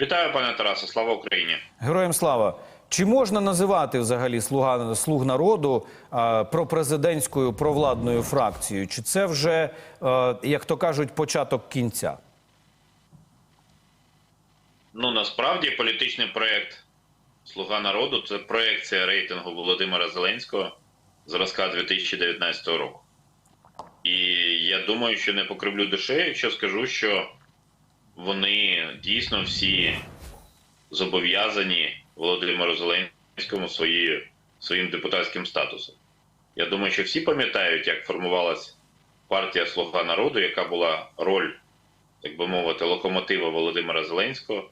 Вітаю, пане Тарасе. Слава Україні. Героям слава. Чи можна називати взагалі слуга слуг народу е, пропрезидентською провладною фракцією? Чи це вже, е, як то кажуть, початок кінця? Ну насправді політичний проєкт Слуга народу це проєкція рейтингу Володимира Зеленського зразка 2019 року. І я думаю, що не покривлю душею, якщо скажу, що вони дійсно всі зобов'язані Володимиру Зеленському свої, своїм депутатським статусом. Я думаю, що всі пам'ятають, як формувалась партія Слуга народу, яка була роль, так би мовити, локомотива Володимира Зеленського,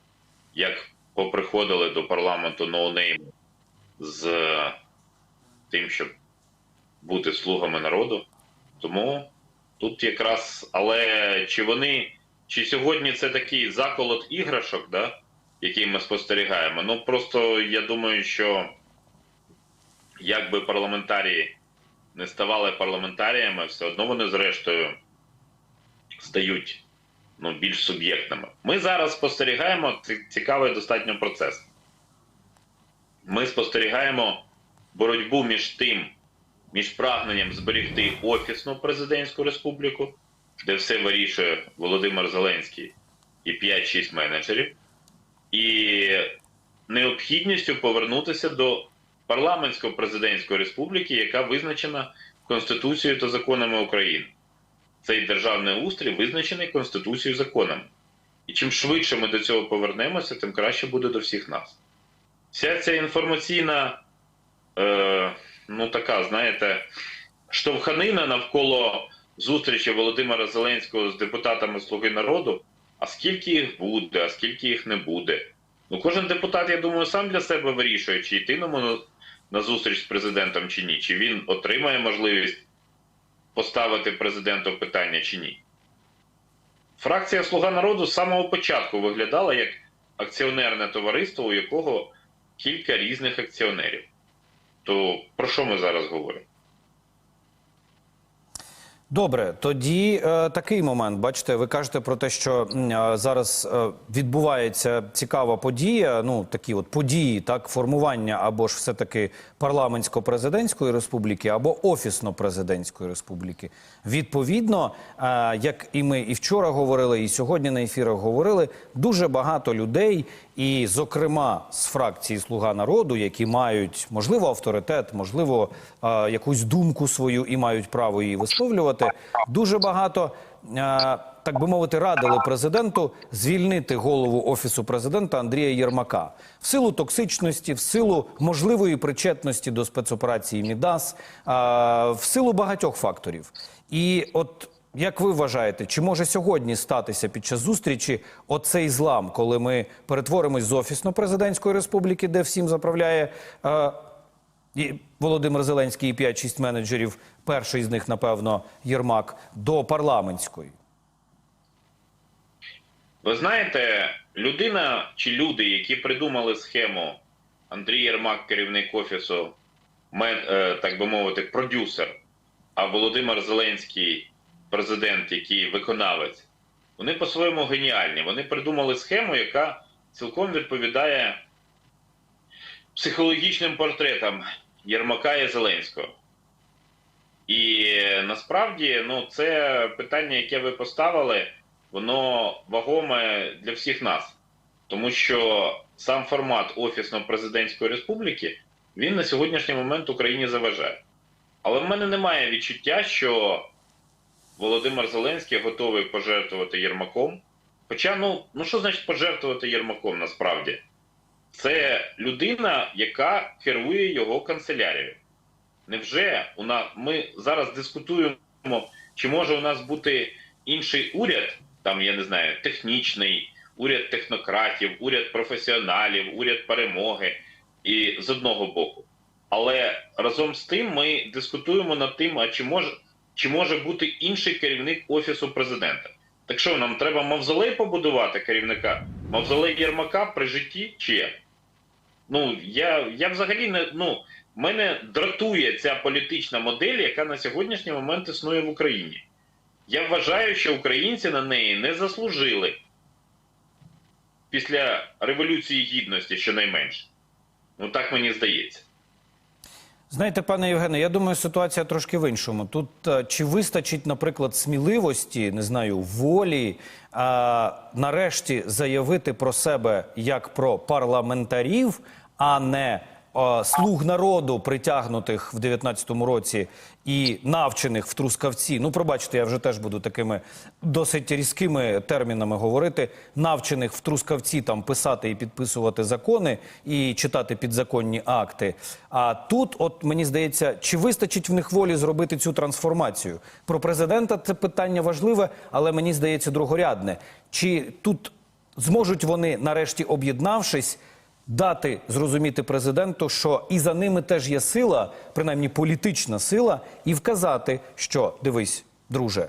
як поприходили до парламенту ноунейми з тим, щоб бути слугами народу. Тому тут якраз, але чи вони, чи сьогодні це такий заколот іграшок, да, який ми спостерігаємо? Ну просто я думаю, що як би парламентарії не ставали парламентаріями, все одно вони зрештою стають ну, більш суб'єктними. Ми зараз спостерігаємо ці- цікавий достатньо процес. Ми спостерігаємо боротьбу між тим, між прагненням зберегти офісну президентську республіку, де все вирішує Володимир Зеленський і 5-6 менеджерів, і необхідністю повернутися до парламентсько-президентської республіки, яка визначена Конституцією та законами України. Цей державний устрій визначений Конституцією законами. І чим швидше ми до цього повернемося, тим краще буде до всіх нас. Вся ця інформаційна, е, ну така, знаєте, штовханина навколо зустрічі Володимира Зеленського з депутатами Слуги народу. А скільки їх буде, а скільки їх не буде. Ну, кожен депутат, я думаю, сам для себе вирішує, чи йти на, на зустріч з президентом чи ні, чи він отримає можливість поставити президенту питання чи ні. Фракція Слуга народу з самого початку виглядала як акціонерне товариство, у якого кілька різних акціонерів. То про що ми зараз говоримо? Добре, тоді е, такий момент. Бачите, ви кажете про те, що е, зараз е, відбувається цікава подія. Ну такі от події, так формування або ж все таки парламентсько-президентської республіки, або офісно-президентської республіки. Відповідно, е, як і ми і вчора говорили, і сьогодні на ефірах говорили, дуже багато людей, і, зокрема, з фракції Слуга народу, які мають можливо авторитет, можливо, якусь думку свою і мають право її висловлювати. Дуже багато. Так би мовити, радили президенту звільнити голову офісу президента Андрія Єрмака в силу токсичності, в силу можливої причетності до спецоперації Мідас, в силу багатьох факторів. І от як ви вважаєте, чи може сьогодні статися під час зустрічі оцей злам, коли ми перетворимось з офісно-президентської республіки, де всім заправляє е, і Володимир Зеленський і 5-6 менеджерів, перший з них, напевно, Єрмак, до парламентської? Ви знаєте, людина чи люди, які придумали схему Андрій Єрмак, керівник офісу, мен- е, так би мовити, продюсер, а Володимир Зеленський, президент, який виконавець, вони по-своєму геніальні. Вони придумали схему, яка цілком відповідає психологічним портретам Єрмака і Зеленського. І насправді ну, це питання, яке ви поставили, воно вагоме для всіх нас. Тому що сам формат офісно-президентської республіки він на сьогоднішній момент Україні заважає. Але в мене немає відчуття, що Володимир Зеленський готовий пожертвувати Єрмаком. Хоча, ну, ну що значить пожертвувати Єрмаком насправді? Це людина, яка керує його канцелярією. Невже у нас ми зараз дискутуємо, чи може у нас бути інший уряд, там я не знаю, технічний, уряд технократів, уряд професіоналів, уряд перемоги і з одного боку. Але разом з тим ми дискутуємо над тим, а чи може, чи може бути інший керівник офісу президента. Так що нам треба мавзолей побудувати керівника, мавзолей Єрмака при житті чи як? Ну я, я взагалі не ну мене дратує ця політична модель, яка на сьогоднішній момент існує в Україні. Я вважаю, що українці на неї не заслужили. після Революції Гідності, щонайменше. Ну так мені здається. Знаєте, пане Євгене, я думаю, ситуація трошки в іншому. Тут е, чи вистачить, наприклад, сміливості, не знаю, волі, а, нарешті заявити про себе як про парламентарів, а не а, слуг народу, притягнутих в 19-му році і навчених в трускавці. Ну, пробачте, я вже теж буду такими досить різкими термінами говорити. Навчених в трускавці там писати і підписувати закони і читати підзаконні акти. А тут, от мені здається, чи вистачить в них волі зробити цю трансформацію? Про президента це питання важливе, але мені здається другорядне. Чи тут зможуть вони, нарешті об'єднавшись, дати зрозуміти президенту, що і за ними теж є сила, принаймні політична сила, і вказати, що дивись, друже,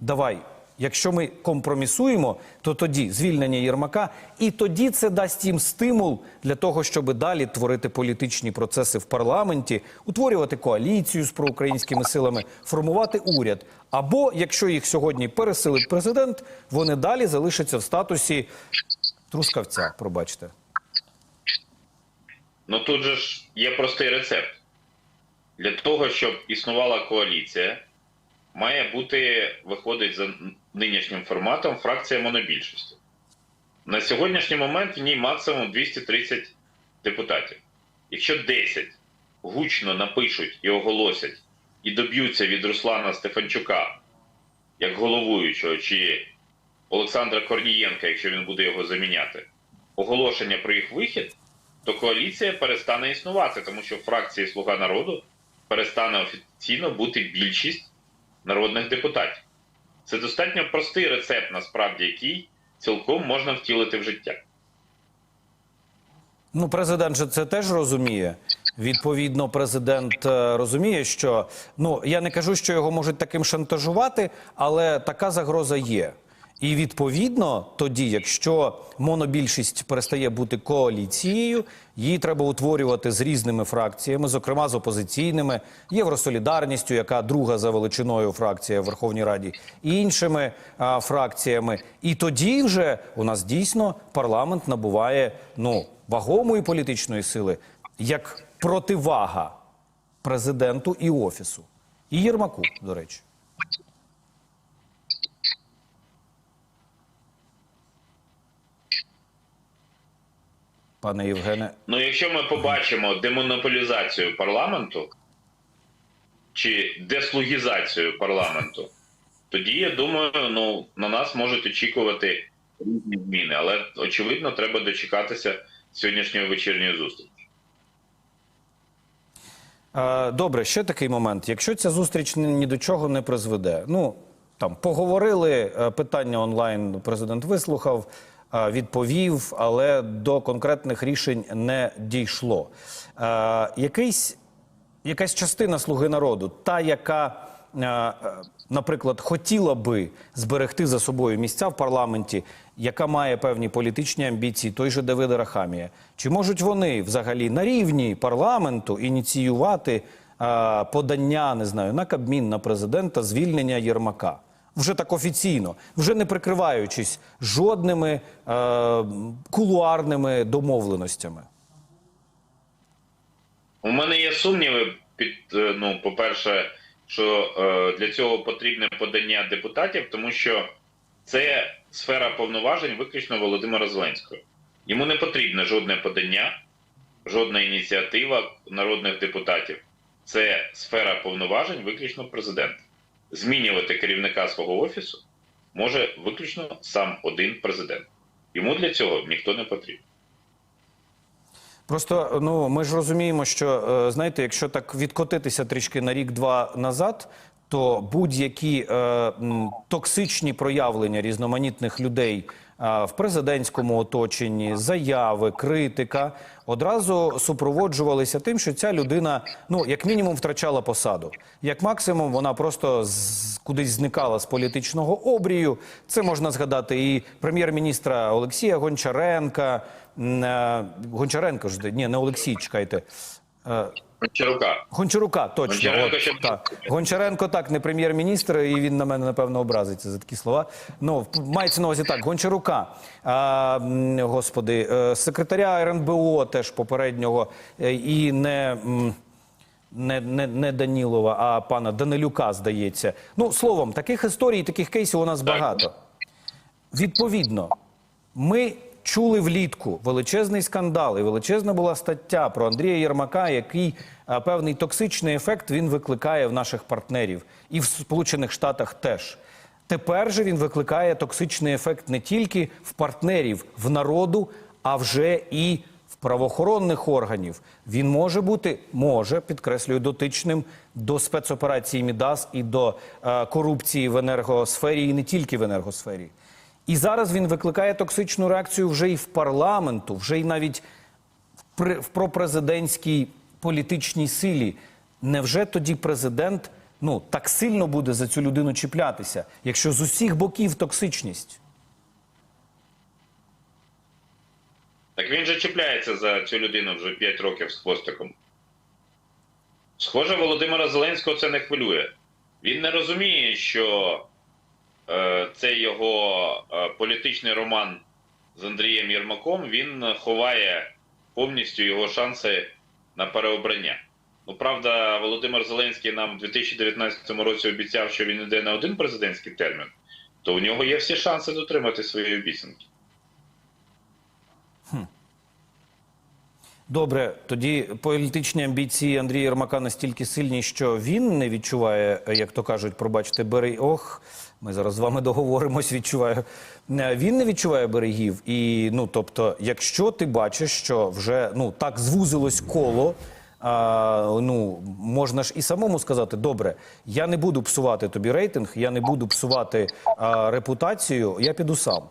давай. Якщо ми компромісуємо, то тоді звільнення Єрмака, і тоді це дасть їм стимул для того, щоб далі творити політичні процеси в парламенті, утворювати коаліцію з проукраїнськими силами, формувати уряд. Або якщо їх сьогодні пересилить президент, вони далі залишаться в статусі трускавця. Пробачте. Ну тут же ж є простий рецепт. Для того, щоб існувала коаліція, має бути, виходить за нинішнім форматом, фракція монобільшості. На сьогоднішній момент в ній максимум 230 депутатів. Якщо 10 гучно напишуть і оголосять, і доб'ються від Руслана Стефанчука як головуючого, чи Олександра Корнієнка, якщо він буде його заміняти, оголошення про їх вихід, то коаліція перестане існувати, тому що фракції Слуга народу перестане офіційно бути більшість народних депутатів. Це достатньо простий рецепт, насправді, який цілком можна втілити в життя. Ну, президент же це теж розуміє. Відповідно, президент е, розуміє, що ну я не кажу, що його можуть таким шантажувати, але така загроза є. І відповідно, тоді, якщо монобільшість перестає бути коаліцією, її треба утворювати з різними фракціями, зокрема з опозиційними, євросолідарністю, яка друга за величиною фракція в Верховній Раді, іншими а, фракціями. І тоді вже у нас дійсно парламент набуває ну вагомої політичної сили як противага президенту і офісу, і Єрмаку, до речі. Пане Євгене, Ну, якщо ми побачимо демонополізацію парламенту чи деслугізацію парламенту, тоді я думаю, ну на нас можуть очікувати різні зміни. Але очевидно, треба дочекатися сьогоднішньої вечірньої зустрічі. Добре, ще такий момент. Якщо ця зустріч ні, до чого не призведе, ну там поговорили, е, питання онлайн президент вислухав, відповів, але до конкретних рішень не дійшло. Якийсь, якась частина слуги народу, та яка. Наприклад, хотіла би зберегти за собою місця в парламенті, яка має певні політичні амбіції, той же Давид Рахамія. Чи можуть вони взагалі на рівні парламенту ініціювати подання, не знаю, на Кабмін, на президента звільнення Єрмака? Вже так офіційно, вже не прикриваючись жодними е, кулуарними домовленостями. У мене є сумніви під е, ну, по-перше, що е, для цього потрібне подання депутатів, тому що це сфера повноважень виключно Володимира Зеленського. Йому не потрібне жодне подання, жодна ініціатива народних депутатів. Це сфера повноважень виключно президента. Змінювати керівника свого офісу може виключно сам один президент. Йому для цього ніхто не потрібен. Просто ну ми ж розуміємо, що е, знаєте, якщо так відкотитися трішки на рік-два назад, то будь-які е, токсичні проявлення різноманітних людей в президентському оточенні, заяви, критика одразу супроводжувалися тим, що ця людина, ну як мінімум, втрачала посаду. Як максимум, вона просто з, кудись зникала з політичного обрію. Це можна згадати і прем'єр-міністра Олексія Гончаренка. е, Гончаренко ж ні, не Олексій, чекайте. Гончарука. Гончарука, точно. Гончаренко От, ще- так. Гончаренко так, не прем'єр-міністр, і він на мене, напевно, образиться за такі слова. Ну, мається на увазі так, Гончарука, а, м, господи, е, секретаря РНБО теж попереднього, е, і не. м, Не, не, не Данілова, а пана Данилюка, здається. Ну, словом, таких історій, таких кейсів у нас багато. Відповідно, ми чули влітку величезний скандал, і величезна була стаття про Андрія Єрмака, який певний токсичний ефект він викликає в наших партнерів і в Сполучених Штатах теж. Тепер же він викликає токсичний ефект не тільки в партнерів, в народу, а вже і в правоохоронних органів. Він може бути, може, підкреслюю, дотичним до спецоперації Мідас і до е, корупції в енергосфері, і не тільки в енергосфері. І зараз він викликає токсичну реакцію вже і в парламенту, вже і навіть в пропрезидентській політичній силі. Невже тоді президент ну так сильно буде за цю людину чіплятися, якщо з усіх боків токсичність? Так він же чіпляється за цю людину вже 5 років з хвостиком. Схоже, Володимира Зеленського це не хвилює. Він не розуміє, що е, цей його е, політичний роман з Андрієм Єрмаком він ховає повністю його шанси на переобрання. Ну, правда, Володимир Зеленський нам в 2019 році обіцяв, що він йде на один президентський термін, то у нього є всі шанси дотримати свої обіцянки. Добре, тоді політичні амбіції Андрія Єрмака настільки сильні, що він не відчуває, як то кажуть, пробачте, бери. Ох, ми зараз з вами договоримось. Відчуваю. Е, Він не відчуває берегів. І ну, тобто, якщо ти бачиш, що вже ну так звузилось коло. А, ну, можна ж і самому сказати, добре, я не буду псувати тобі рейтинг, я не буду псувати а, репутацію, я піду сам.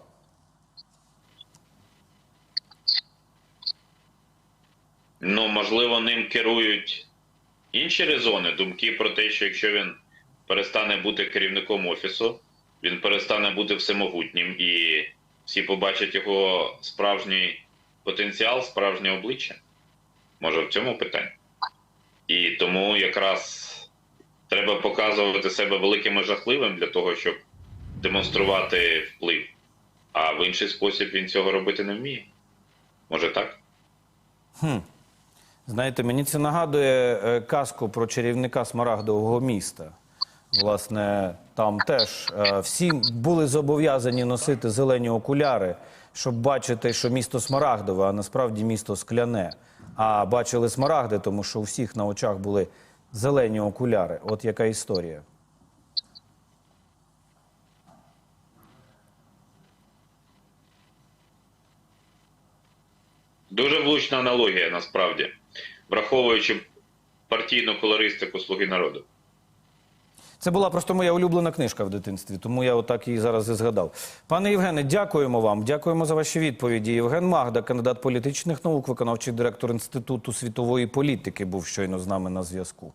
Ну, можливо, ним керують інші резони, думки про те, що якщо він перестане бути керівником офісу, він перестане бути всемогутнім і всі побачать його справжній потенціал, справжнє обличчя. Може, в цьому питання. І тому якраз треба показувати себе великим і жахливим для того, щоб демонструвати вплив. А в інший спосіб він цього робити не вміє. Може так? Знаєте, мені це нагадує е, казку про чарівника Смарагдового міста. Власне, там теж е, всі були зобов'язані носити зелені окуляри, щоб бачити, що місто Смарагдове, а насправді місто скляне. А бачили смарагди, тому що у всіх на очах були зелені окуляри. От яка історія. Дуже влучна аналогія насправді, враховуючи партійну колористику Слуги народу. Це була просто моя улюблена книжка в дитинстві, тому я отак її зараз і згадав. Пане Євгене, дякуємо вам. Дякуємо за ваші відповіді. Євген Магда, кандидат політичних наук, виконавчий директор Інституту світової політики, був щойно з нами на зв'язку.